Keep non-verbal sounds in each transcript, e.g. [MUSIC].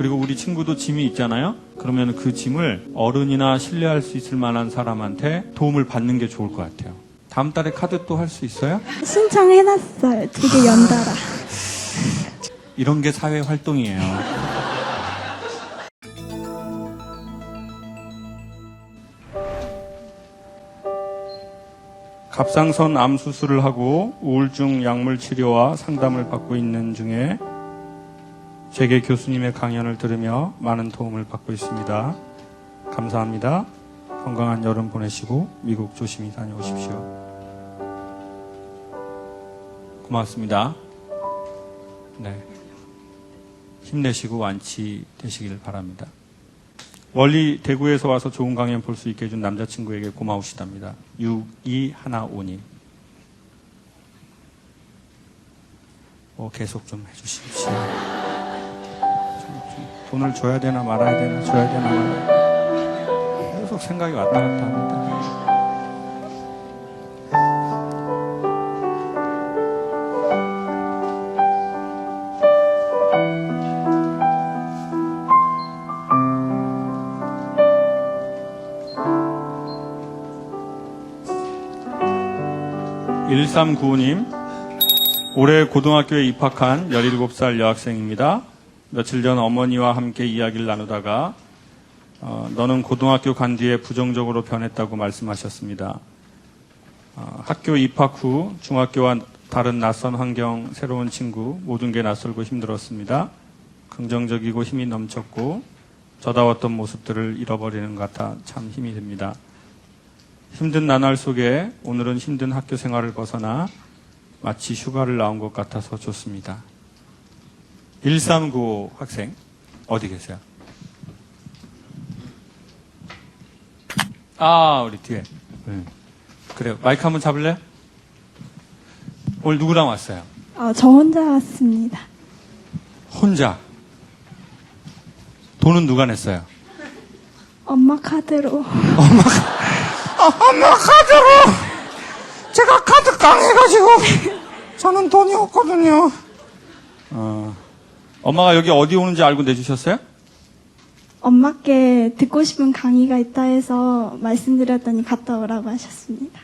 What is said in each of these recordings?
그리고 우리 친구도 짐이 있잖아요. 그러면 그 짐을 어른이나 신뢰할 수 있을 만한 사람한테 도움을 받는 게 좋을 것 같아요. 다음 달에 카드 또 할 수 있어요? 신청해놨어요. 두 개 연달아. [LAUGHS] 이런 게 사회 활동이에요. 갑상선 암 수술을 하고 우울증 약물 치료와 상담을 받고 있는 중에 재계 교수님의 강연을 들으며 많은 도움을 받고 있습니다. 감사합니다. 건강한 여름 보내시고 미국 조심히 다녀오십시오. 고맙습니다. 네. 힘내시고 완치되시길 바랍니다. 멀리 대구에서 와서 좋은 강연 볼 수 있게 해준 남자친구에게 고마우시답니다. 6215님. 어, 계속 좀 해주십시오. 돈을 줘야 되나 말아야 되나, 줘야 되나 말아야 되나. 계속 생각이 왔다 갔다 합니다. (1395님) 올해 고등학교에 입학한 17살 여학생입니다. 며칠 전 어머니와 함께 이야기를 나누다가 어, 너는 고등학교 간 뒤에 부정적으로 변했다고 말씀하셨습니다. 어, 학교 입학 후 중학교와 다른 낯선 환경, 새로운 친구, 모든 게 낯설고 힘들었습니다. 긍정적이고 힘이 넘쳤고 저다웠던 모습들을 잃어버리는 것 같아 참 힘이 듭니다. 힘든 나날 속에 오늘은 힘든 학교 생활을 벗어나 마치 휴가를 나온 것 같아서 좋습니다. 1395 학생, 어디 계세요? 아, 우리 뒤에. 네. 그래요. 마이크 한번 잡을래? 오늘 누구랑 왔어요? 어, 저 혼자 왔습니다. 혼자. 돈은 누가 냈어요? 엄마 카드로. 아, 엄마 카드로 제가 카드 깡해가지고 저는 돈이 없거든요. 어, 엄마가 여기 어디 오는지 알고 내주셨어요? 엄마께 듣고 싶은 강의가 있다 해서 말씀드렸더니 갔다 오라고 하셨습니다.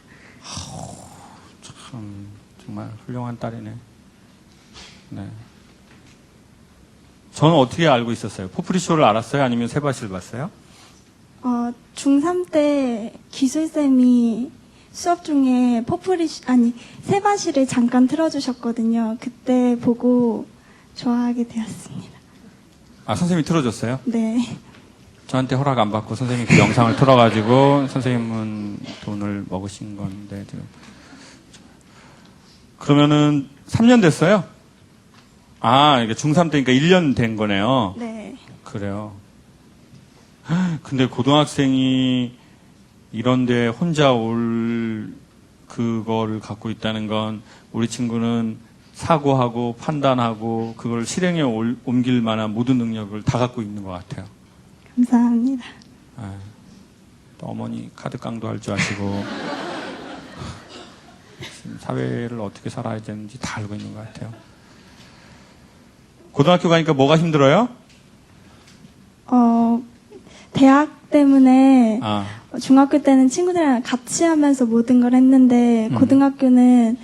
참, 정말 훌륭한 딸이네. 네. 저는 어떻게 알고 있었어요? 포프리 쇼를 알았어요? 아니면 세바시를 봤어요? 어, 중3 때 기술쌤이 수업 중에 포프리, 아니, 세바시를 잠깐 틀어주셨거든요. 그때 보고 좋아하게 되었습니다. 아, 선생님이 틀어줬어요? 네. 저한테 허락 안 받고 선생님이 그 영상을 [LAUGHS] 틀어가지고 선생님은 돈을 먹으신 건데, 지금. 그러면은 3년 됐어요? 아, 이게 중3 때니까 1년 된 거네요. 네. 그래요. 근데 고등학생이 이런데 혼자 올 그거를 갖고 있다는 건 우리 친구는 사고하고 판단하고 그걸 실행에 올- 옮길 만한 모든 능력을 다 갖고 있는 것 같아요. 감사합니다. 아, 또 어머니 카드 깡도 할 줄 아시고 사회를 어떻게 살아야 되는지 다 알고 있는 것 같아요. 고등학교 가니까 뭐가 힘들어요? 어, 대학 때문에 아, 중학교 때는 친구들이랑 같이 하면서 모든 걸 했는데 음. 고등학교는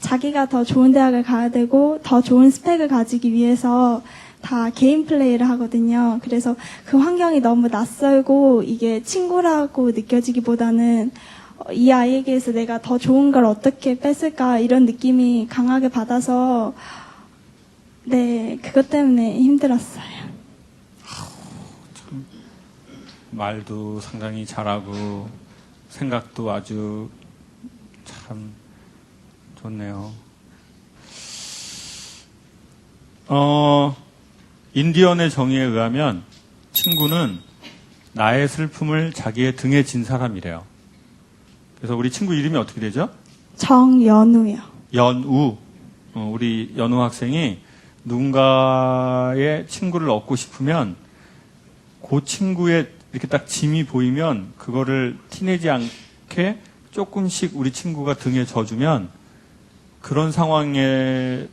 자기가 더 좋은 대학을 가야 되고 더 좋은 스펙을 가지기 위해서 다 개인 플레이를 하거든요. 그래서 그 환경이 너무 낯설고 이게 친구라고 느껴지기보다는 어, 이 아이에게서 내가 더 좋은 걸 어떻게 뺐을까 이런 느낌이 강하게 받아서 네, 그것 때문에 힘들었어요. 말도 상당히 잘하고 생각도 아주 참 좋네요. 어, 인디언의 정의에 의하면 친구는 나의 슬픔을 자기의 등에 진 사람이래요. 그래서 우리 친구 이름이 어떻게 되죠? 정연우요. 연우. 어, 우리 연우 학생이 누군가의 친구를 얻고 싶으면 그 친구의 이렇게 딱 짐이 보이면 그거를 티내지 않게 조금씩 우리 친구가 등에 져주면 그런 상황에도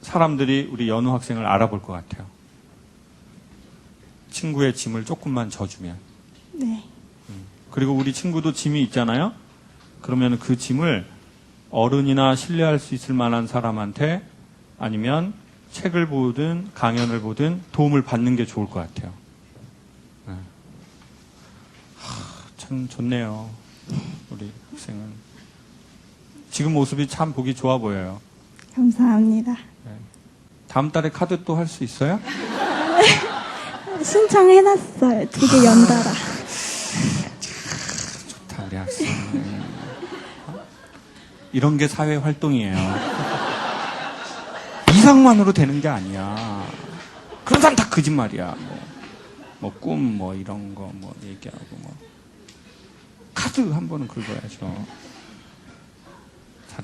사람들이 우리 연우 학생을 알아볼 것 같아요. 친구의 짐을 조금만 져주면. 네. 그리고 우리 친구도 짐이 있잖아요. 그러면 그 짐을 어른이나 신뢰할 수 있을 만한 사람한테 아니면 책을 보든 강연을 보든 도움을 받는 게 좋을 것 같아요. 네. 하, 참 좋네요. 우리 학생은. 지금 모습이 참 보기 좋아 보여요. 감사합니다. 다음 달에 카드 또 할 수 있어요? 신청해놨어요. 두 개 연달아. 다 우리 학생. 이런 게 사회 활동이에요. 이상만으로 되는 게 아니야. 그런 사람 다 거짓말이야. 뭐, 뭐, 꿈, 뭐, 이런 거, 뭐, 얘기하고, 뭐. 카드 한 번은 긁어야죠.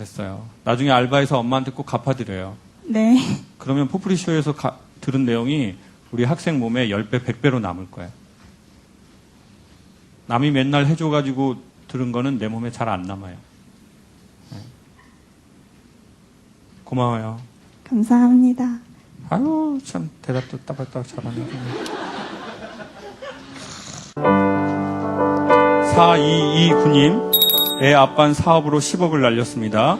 잘했어요. 나중에 알바해서 엄마한테 꼭 갚아드려요. 네. 그러면 포프리쇼에서 가- 들은 내용이 우리 학생 몸에 10배, 100배로 남을 거예요. 남이 맨날 해줘가지고 들은 거는 내 몸에 잘 안 남아요. 네. 고마워요. 감사합니다. 아유, 참, 대답도 따박따박 잘하네. 4229님, 애 아빠는 사업으로 10억을 날렸습니다.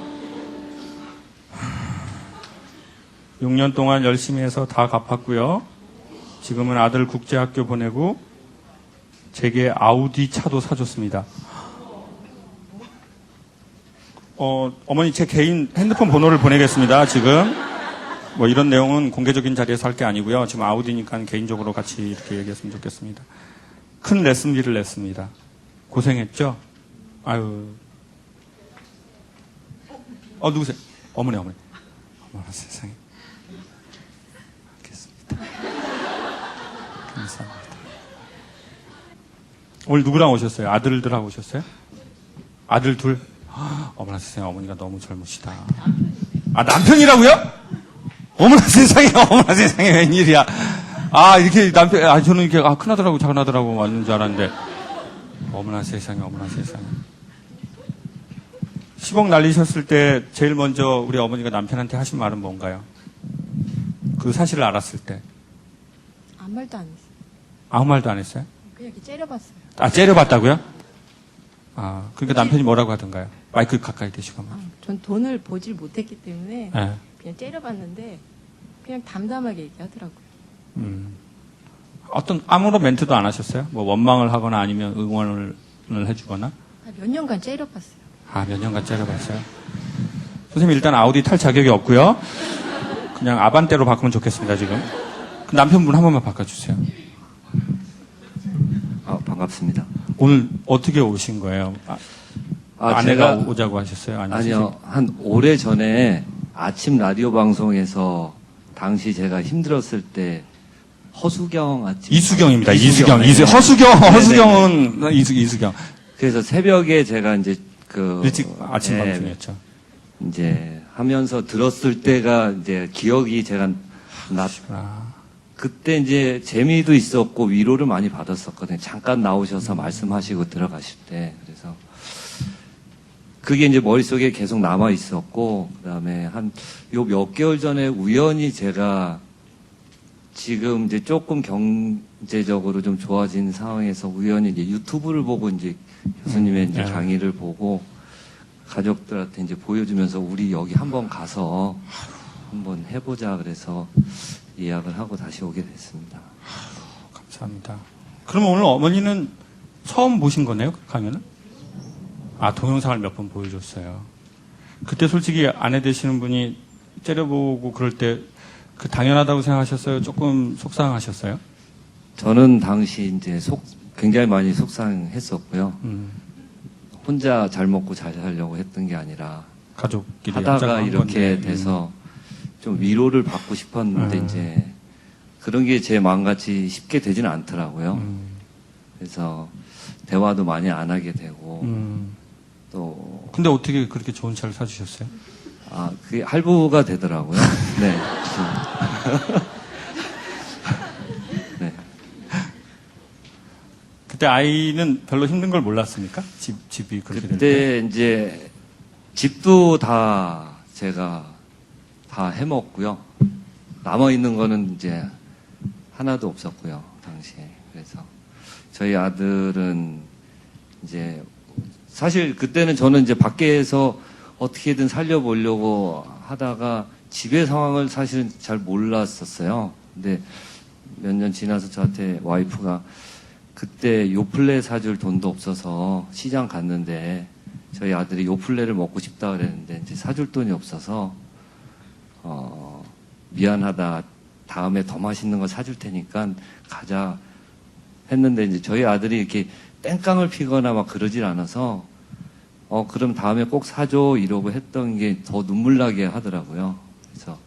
6년 동안 열심히 해서 다 갚았고요. 지금은 아들 국제학교 보내고 제게 아우디 차도 사줬습니다. 어, 어머니 제 개인 핸드폰 번호를 보내겠습니다. 지금 뭐 이런 내용은 공개적인 자리에서 할 게 아니고요. 지금 아우디니까 개인적으로 같이 이렇게 얘기했으면 좋겠습니다. 큰 레슨비를 냈습니다. 고생했죠? 아유. 어, 누구세요? 어머니, 어머니. 어머나 세상에. 알겠습니다. 감사합니다. 오늘 누구랑 오셨어요? 아들들하고 오셨어요? 아들 둘? 헉, 어머나 세상에, 어머니가 너무 젊으시다. 아, 남편이라고요? 어머나 세상에, 어머나 세상에, 웬일이야. 아, 이렇게 남편, 아, 저는 이렇게, 아, 큰아들하고 작은아들하고 왔는 줄 알았는데. 어머나 세상에, 어머나 세상에. 10억 날리셨을 때, 제일 먼저 우리 어머니가 남편한테 하신 말은 뭔가요? 그 사실을 알았을 때. 아무 말도 안 했어요. 아무 말도 안 했어요? 그냥 이렇게 째려봤어요. 아, 째려봤다고요? 아, 그러니까 남편이 뭐라고 하던가요? 마이크 가까이 대시고 아, 하면. 전 돈을 보질 못했기 때문에 예. 그냥 째려봤는데 그냥 담담하게 얘기하더라고요. 음. 어떤, 아무런 멘트도 안 하셨어요? 뭐 원망을 하거나 아니면 응원을 해주거나? 아, 몇 년간 째려봤어요. 아, 몇 년간 째려봤어요? 선생님 일단 아우디 탈 자격이 없고요. 그냥 아반떼로 바꾸면 좋겠습니다, 지금. 그 남편분 한 번만 바꿔주세요. 아, 반갑습니다. 오늘 어떻게 오신 거예요? 아, 아, 제가- 오자고 하셨어요? 아니면 아니요, 한 오래 전에 아침 라디오 방송에서 당시 제가 힘들었을 때 허수경 아침 이수경입니다. 이수경. 네. 이수, 허수경, 네네네. 허수경은 이수, 이수경. 그래서 새벽에 제가 이제 그 일찍 아침 예, 방송이었죠. 이제 하면서 들었을 때가 이제 기억이 제가 나 아, 그때 이제 재미도 있었고 위로를 많이 받았었거든요. 잠깐 나오셔서 말씀하시고 들어가실 때 그래서 그게 이제 머릿속에 계속 남아 있었고 그다음에 한 요 몇 개월 전에 우연히 제가 지금 이제 조금 경 제적으로 좀 좋아진 상황에서 우연히 이제 유튜브를 보고 이제 교수님의 이제 네. 강의를 보고 가족들한테 이제 보여주면서 우리 여기 한번 가서 한번 해보자 그래서 예약을 하고 다시 오게 됐습니다. 감사합니다. 그러면 오늘 어머니는 처음 보신 거네요, 그 강연은? 아, 동영상을 몇 번 보여줬어요. 그때 솔직히 아내 되시는 분이 째려보고 그럴 때 그 당연하다고 생각하셨어요? 조금 속상하셨어요? 저는 당시 이제 속 굉장히 많이 속상했었고요. 음, 혼자 잘 먹고 잘 살려고 했던 게 아니라 가족끼리 하다가 이렇게 건데, 돼서 좀 위로를 받고 싶었는데 음. 이제 그런 게 제 마음같이 쉽게 되지는 않더라고요. 음, 그래서 대화도 많이 안 하게 되고 음. 또 근데 어떻게 그렇게 좋은 차를 사주셨어요? 아, 그게 할부가 되더라고요. [LAUGHS] 네. 네. 그때 아이는 별로 힘든 걸 몰랐습니까? 집, 집이 그렇게 될 때. 그때 이제 집도 다 제가 다 해먹고요. 남아 있는 거는 이제 하나도 없었고요. 당시에. 그래서 저희 아들은 이제 사실 그때는 저는 이제 밖에서 어떻게든 살려보려고 하다가 집의 상황을 사실은 잘 몰랐었어요. 근데 몇 년 지나서 저한테 와이프가 그때 요플레 사줄 돈도 없어서 시장 갔는데 저희 아들이 요플레를 먹고 싶다 그랬는데 이제 사줄 돈이 없어서 어 미안하다 다음에 더 맛있는 거 사줄 테니까 가자 했는데 이제 저희 아들이 이렇게 땡깡을 피거나 막 그러질 않아서 어 그럼 다음에 꼭 사줘 이러고 했던 게 더 눈물 나게 하더라고요. 그래서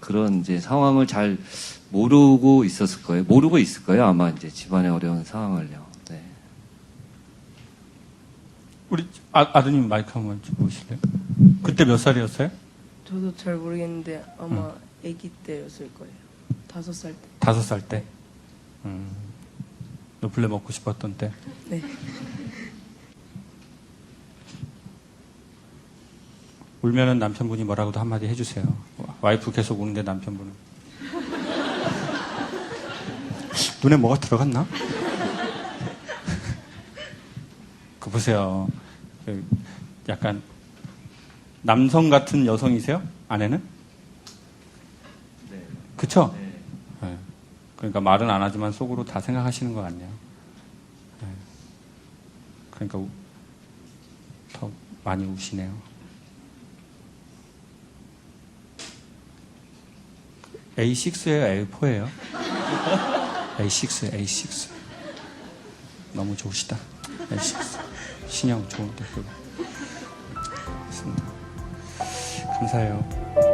그런 이제 상황을 잘 모르고 있었을 거예요. 모르고 있을 거예요. 아마 이제 집안의 어려운 상황을요. 네. 우리 아, 아드님 마이크 한번 좀 보실래요? 그때 몇 살이었어요? 저도 잘 모르겠는데 아마 아기 때였을 거예요. 다섯 살 때. 다섯 살 때. 음, 노플레 먹고 싶었던 때. 네. 울면은 남편분이 뭐라고도 한마디 해주세요. 와이프 계속 우는데 남편분은. 눈에 뭐가 들어갔나? [LAUGHS] 그 보세요. 그 약간 남성 같은 여성이세요? 아내는? 네. 그쵸? 네. 그러니까 말은 안 하지만 속으로 다 생각하시는 것 같네요. 네. 그러니까 우- 더 많이 우시네요. A6예요, A4예요? [LAUGHS] A6, A6. 너무 좋으시다. A6. 신형 좋은데, 그거. 감사해요.